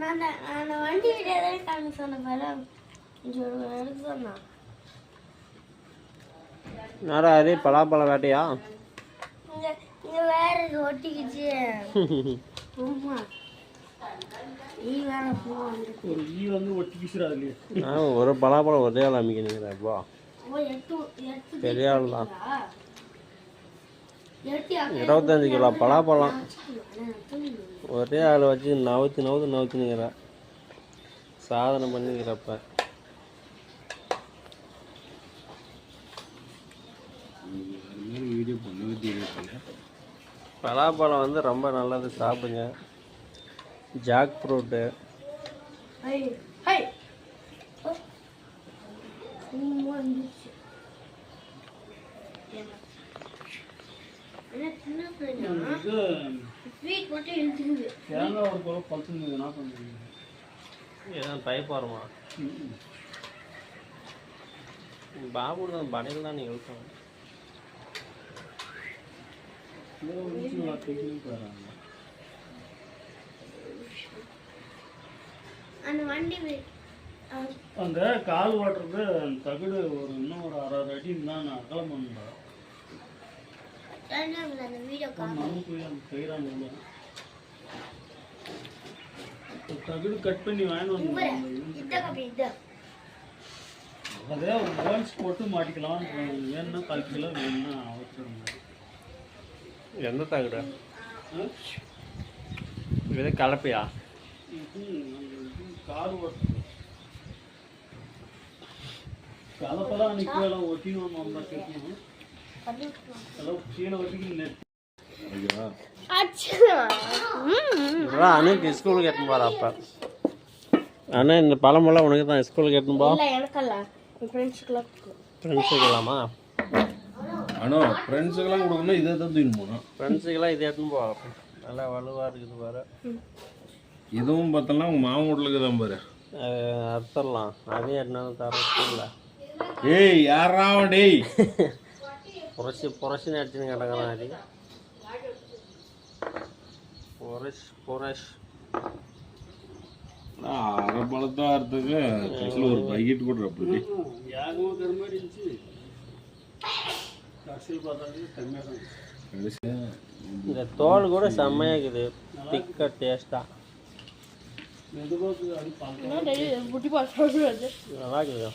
நான் வண்டி வீடியோ தான் பாரு கொஞ்சம் எடுக்க சொன்னா. நேரம் ஹரி பலாப்பழம் வேட்டையா? இங்க இங்க வேற இது ஒட்டிக்கிச்சு. ஆமா ஒரு பலாப்பழம் ஒரே ஆள் எட்டு எட்டு பெரிய ஆள் தான் இருபத்தஞ்சு கிலோ பலாப்பழம். ஒரே ஆள் வச்சு நவுத்தி நவுத்து நவுத்துனுங்கிற சாதனை பண்ணிக்கிறப்ப. பலாப்பழம் வந்து ரொம்ப நல்லது சாப்பிடுங்க. ஜாக் ஃப்ரூட்டு பண்ணுவீங்க ஏதாவது பைப் தான் படையில் தான் நீங்கள் இழுக்கணும் அந்த வண்டி அந்த கால் ஓட்டுறது தகுடு ஒரு இன்னும் ஒரு அரை அடி தான் நான் அகலம் ஒரு தகுடு கட் பண்ணி வாங்கிட்டு அதே ஒரு ஹோல்ஸ் போட்டு மாட்டிக்கலாம் வேணும்னா கால் கிலோ வேணும்னா அவசரம் எந்த தகுடு? இது கலப்பையா? கார் ஓட்டுறது கீழே வரைக்கும் நெட் ஓகேவா இதெல்லாம் அனுக்கு ஸ்கூலுக்கு எட்டுன்னு போகிற அப்போ. அண்ணா இந்த பழமெல்லாம் உனக்கு தான் ஸ்கூலுக்கு எட்டுன்னு போ. ஃப்ரெண்ட்ஸுக்கலாமா ஆனால் ஃப்ரெண்ட்ஸுக்கெல்லாம் கொடுக்கணும். இதை தான் தூக்கின்னு போனோம் ஃப்ரெண்ட்ஸுக்கெல்லாம் இது எட்டுன்னு போ. நல்லா வலுவாக இருக்குது பாரு. இதுவும் பார்த்தோம்னா உங்கள் மாமன் வீட்டுக்கு தான் பாரு. அது அறுத்தரலாம் அதையும் எட்டுனாலும் தர ஸ்கூலில் ஏய் யாரா டேய்? புரட்சி புரட்சின்னு அடிச்சுன்னு கிடக்குறான் அது. புரஷ் புரஷ் அரை பழத்தை அறுத்துக்கு. கடைசியில் ஒரு பைக்கெட் கூட அப்படி. இருந்துச்சு கடைசியில் பார்த்தாலே கம்மியாக தான் இந்த தோல் கூட செம்மையாக இருக்குது திக்காக டேஸ்ட்டாக மெதுவாக அது பார்க்கலாம் நல்லா இருக்குது